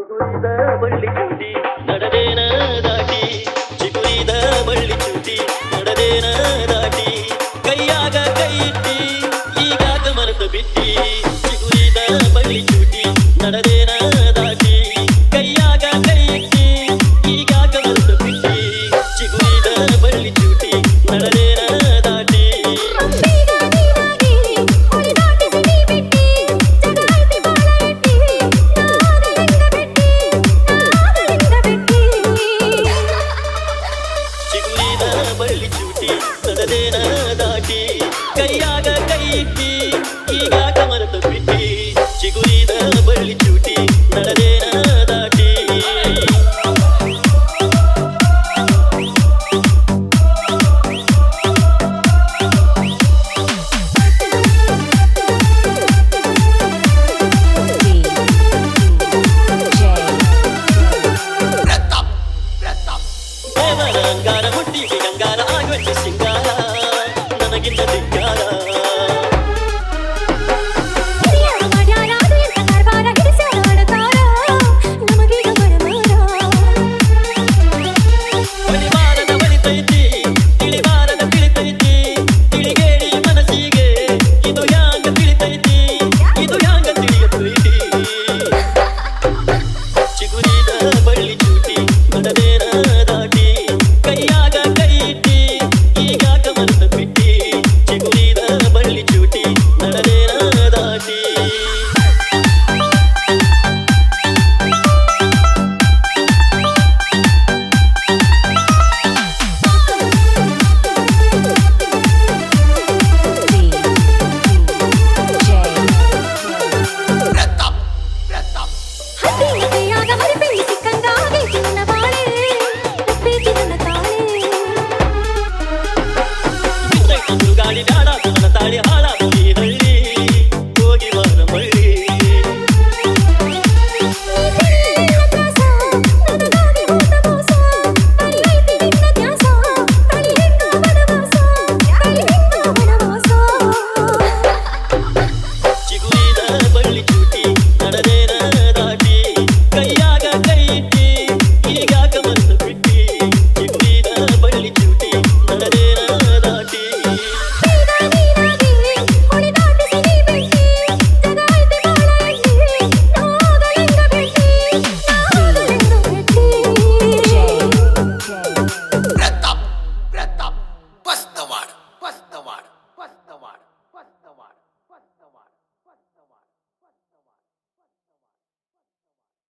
ಚಿಗುರಿದ ಬಳ್ಳಿ ಚಿಗುರಿದ ಬಳ್ಳಿ ಕೈಯಾಗ ಈಗಾಗ ಬಿಟ್ಟಿ. ಚಿಗುರಿದ ಬಳ್ಳಿ ಚೂಟಿ, ನಡೆದೇನ ಕೈಯಾಗ ಬಿಟ್ಟಿ. ಬಳ್ಳಿ ಚೂಟಿ ನಡೆದ 在呀的地 see. Blood.